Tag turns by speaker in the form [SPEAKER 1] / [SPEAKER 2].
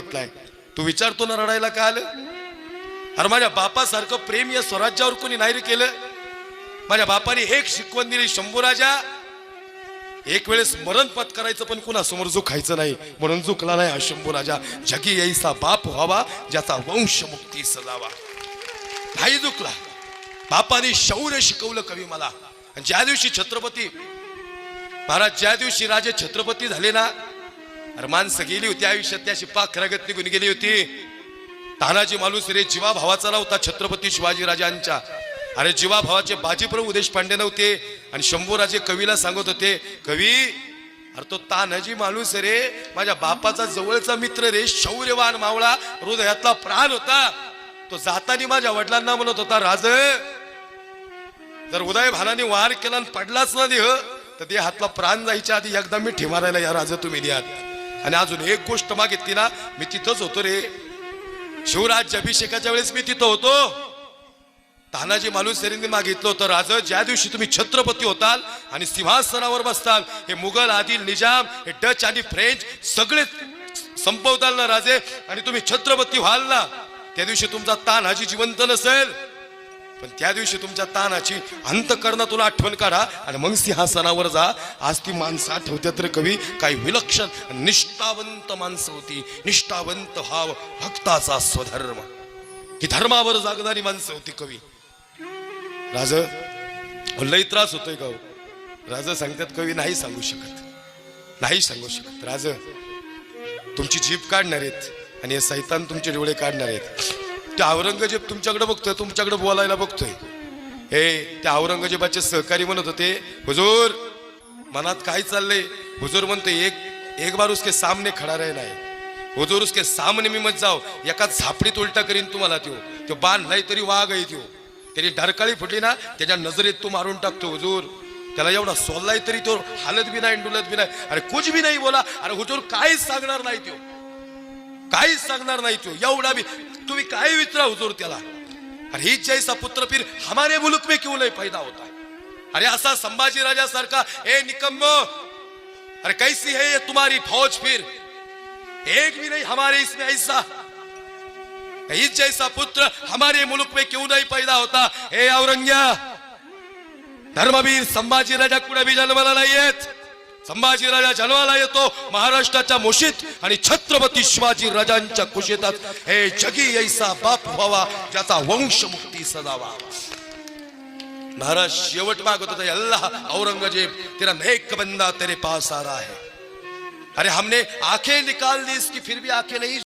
[SPEAKER 1] घेतलाय. तू विचारतो ना रडायला का आलं? अरे माझ्या बापासारखं प्रेम या स्वराज्यावर कोणी नाही रे केलं? माझ्या बापाने एक शिकवण दिली शंभूराजा एक वेळेस मरण पत्करायचं पण कुणासमोर खायचं नाही. म्हणून झुकला नाही हा शंभू राजा. जगी यायचा बाप व्हावा ज्याचा वंश मुक्ती सजावा. नाही झुकला. बापाने शौर्य शिकवलं कवी मला. आणि ज्या दिवशी छत्रपती महाराज ज्या दिवशी राजे छत्रपती झाले ना अरे माणसं गेली होती आयुष्यात त्या अशी पाक निघून गेली होती. तानाजी मालूस रे जीवा भावाचा होता छत्रपती शिवाजी राजांच्या अरे जीवा भावाचे बाजीप्रभू देशपांडे नव्हते. आणि शंभूराजे कवीला सांगत होते कवी अरे तो तानाजी माणूस रे माझ्या बापाचा जवळचा मित्र रे शौर्यवान मावळा हृदयातला प्राण होता. तो जातानी माझ्या वडिलांना म्हणत होता राज जर उदय भानाने वार केला आणि पडलाच ना देह तर ते हातला प्राण जायच्या आधी एकदा मी ठेवायला या राजा तुम्ही द्या आणि अजून एक गोष्ट मागितली ना मी तिथंच होतो रे. शिवराज अभिषेकाच्या वेळेस मी तिथं होतो. तानाजी मालुसरींनी मागितलं होतं राज ज्या दिवशी तुम्ही छत्रपती होताल आणि सिंहासनावर बसताल हे मुघल आदिल निजाम हे डच आणि फ्रेंच सगळे संपवताल ना राजे आणि तुम्ही छत्रपती व्हाल ना त्या दिवशी तुमचा तानाजी जिवंत नसेल. पण त्या दिवशी तुमच्या तानाची अंतकरणातून आठवण काढा आणि मग सिंहासनावर जा. आज ती माणसं आठवत्यात तर कवी. काही विलक्षण निष्ठावंत माणसं होती. निष्ठावंत भाव भक्ताचा स्वधर्म. ही धर्मावर जागणारी माणसं होती कवी. राज लई त्रास होतोय गाव हो. राज सांगतात कवी नाही सांगू शकत. नाही सांगू शकत. राज तुमची जीभ काढणार आहेत आणि हे सैतान तुमचे डोळे काढणार आहेत त्या औरंगजेब तुमच्याकडे बघतोय तुमच्याकडे बोलायला बघतोय. हे त्या औरंगजेबाचे सहकारी म्हणत होते हुजूर मनात काय चाललंय? हुजूर म्हणतो एक एक बार उसके सामने खडा राहिला आहे. हुजूर उसके सामने मी मत जाओ. एका झापडीत उलटा करीन तुम्हाला त्यो. तो बाण नाही तरी वाघ आहे त्यो. त्याची ढरकाळी फुटली ना त्याच्या नजरेत तू मारून टाकतो हुजूर त्याला एवढा सोललाय तरी तो हालत बी नाही डुलत बी नाही. अरे कुछ बी नाही बोला. अरे हुजूर काहीच सांगणार नाही त्यो. काहीच सांगणार नाही तो. एवढा बी तुम्ही काय विचारा हुजूर त्याला? अरे ही जैसा पुत्र फिर हमारे मुलुक में क्यों नहीं पैदा होता है? अरे असा संभाजी राजा सारखा ए निकम्मो अरे कैसी है ये तुम्हारी फौज फिर? एक भी नहीं हमारे इसमें ऐसा। इस जैसा पुत्र हमारे मुल्क में क्यों नहीं पैदा होता? हे औरंग्या धर्मवीर संभाजी राजा कुठे भी जन्माला नाहीयेत राजा जन्माला येतो महाराष्ट्राच्या मुशीत आणि छत्रपती शिवाजी राजांच्या कुशीतात. हे जगी ऐसा बाप व्हावा ज्याचा वंश मुक्ती सदावा महाराज शेवट मागत होता अल्लाह औरंगजेब तेरा नेक बंदा तेरे पास आ रहा है. अरे हमने आंखें निकाल दी इसकी फिर भी आंखें नहीं